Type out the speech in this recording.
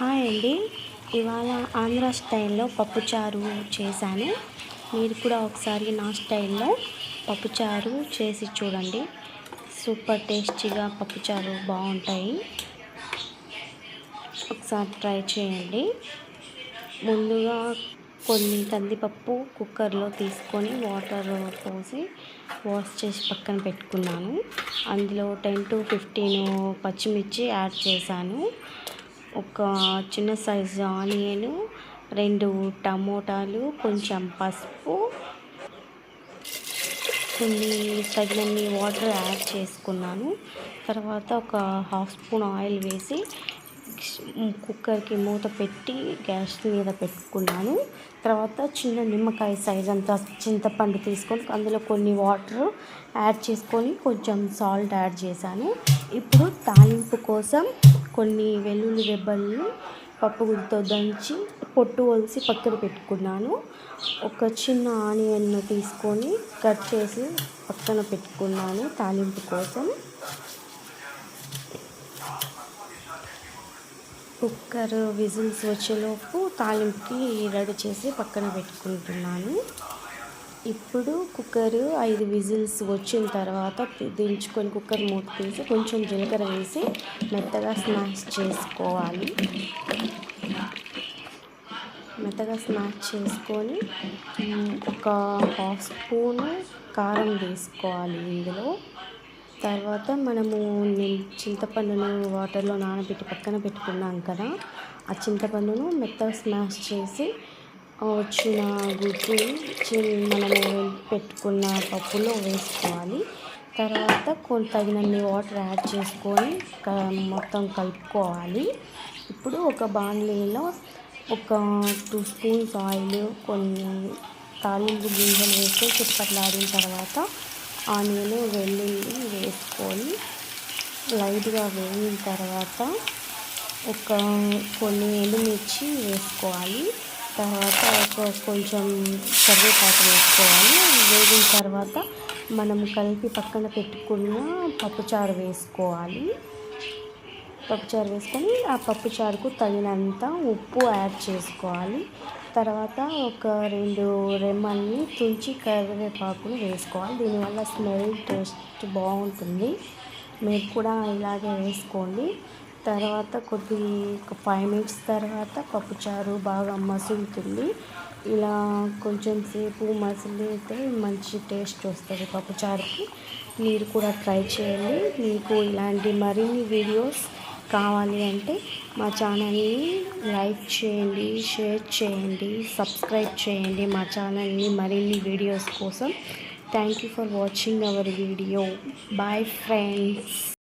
Hi అండి. ఇవాళ ఆంధ్ర స్టైల్లో పప్పుచారు చేశాను. మీరు కూడా ఒకసారి నా స్టైల్లో పప్పుచారు చేసి చూడండి. సూపర్ టేస్టీగా పప్పుచారు బాగుంటాయి. ఒకసారి ట్రై చేయండి. ముందుగా కొన్ని కందిపప్పు కుక్కర్లో తీసుకొని వాటర్ పోసి వాష్ చేసి పక్కన పెట్టుకున్నాను. అందులో టెన్ టు ఫిఫ్టీన్ పచ్చిమిర్చి యాడ్ చేశాను. ఒక చిన్న సైజు ఆనియన్ రెండు టమోటాలు కొంచెం పసుపు కొన్ని తగినన్ని వాటర్ యాడ్ చేసుకున్నాను. తర్వాత ఒక హాఫ్ స్పూన్ ఆయిల్ వేసి కుక్కర్కి మూత పెట్టి గ్యాస్ మీద పెట్టుకున్నాను. తర్వాత చిన్న నిమ్మకాయ సైజ్ అంత చింతపండు తీసుకొని అందులో కొన్ని వాటర్ యాడ్ చేసుకొని కొంచెం సాల్ట్ యాడ్ చేశాను. ఇప్పుడు తాలింపు కోసం కొన్ని వెల్లుల్లి రెబ్బల్ని పప్పు గుడితో దంచి పొట్టు వలిసి పక్కన పెట్టుకున్నాను. ఒక చిన్న ఆనియన్ తీసుకొని కట్ చేసి పక్కన పెట్టుకున్నాను తాలింపు కోసం. కుక్కర్ విజిల్స్ వచ్చేలోపు తాలింపుకి రెడీ చేసి పక్కన పెట్టుకుంటున్నాను. ఇప్పుడు కుక్కర్ ఐదు విజిల్స్ వచ్చిన తర్వాత దించుకొని కుక్కర్ మూత తీసి కొంచెం జీలకర్ర వేసి మెత్తగా స్మాష్ చేసుకోవాలి. మెత్తగా స్మాష్ చేసుకొని ఒక హాఫ్ స్పూన్ కారం వేసుకోవాలి ఇందులో. తర్వాత మనము చింతపండును వాటర్లో నానబెట్టి పక్కన పెట్టుకున్నాం కదా ఆ చింతపండును మెత్తగా స్మాష్ చేసి వచ్చిన గుడ్డు మనము పెట్టుకున్న పప్పులో వేసుకోవాలి. తర్వాత కొంత తగినన్ని వాటర్ యాడ్ చేసుకొని మొత్తం కలుపుకోవాలి. ఇప్పుడు ఒక బాండ్లీలో ఒక టూ స్పూన్స్ ఆయిల్ కొన్ని తాలింపు గింజలు వేస్తే చిప్పట్లాడిన తర్వాత ఆనియన్ వెల్లుల్లి వేసుకొని లైట్గా వేగిన తర్వాత ఒక కొన్ని ఎండుమిర్చి వేసుకోవాలి. తర్వాత ఒక కొంచెం కరివేపాకు వేసుకోవాలి. వేగిన తర్వాత మనం కలిపి పక్కన పెట్టుకున్న పప్పుచారు వేసుకోవాలి. పప్పుచారు వేసుకొని ఆ పప్పుచారుకు తగినంత ఉప్పు యాడ్ చేసుకోవాలి. తర్వాత ఒక రెండు రెమ్మల్ని తుంచి కరివేపాకును వేసుకోవాలి. దీనివల్ల స్మెల్ టేస్ట్ బాగుంటుంది. మీరు కూడా ఇలాగే వేసుకోండి. తర్వాత కొద్ది ఒక ఫైవ్ మినిట్స్ తర్వాత పప్పుచారు బాగా మసులుతుంది. ఇలా కొంచెం సేపు మసిలితే మంచి టేస్ట్ వస్తుంది పప్పుచారుకి మీరు కూడా ట్రై చేయండి. మీకు ఇలాంటి మరిన్ని వీడియోస్ కావాలి అంటే మా ఛానల్ని లైక్ చేయండి షేర్ చేయండి సబ్స్క్రైబ్ చేయండి మా ఛానల్ని మరిన్ని వీడియోస్ కోసం. Thank you for watching our video bye friends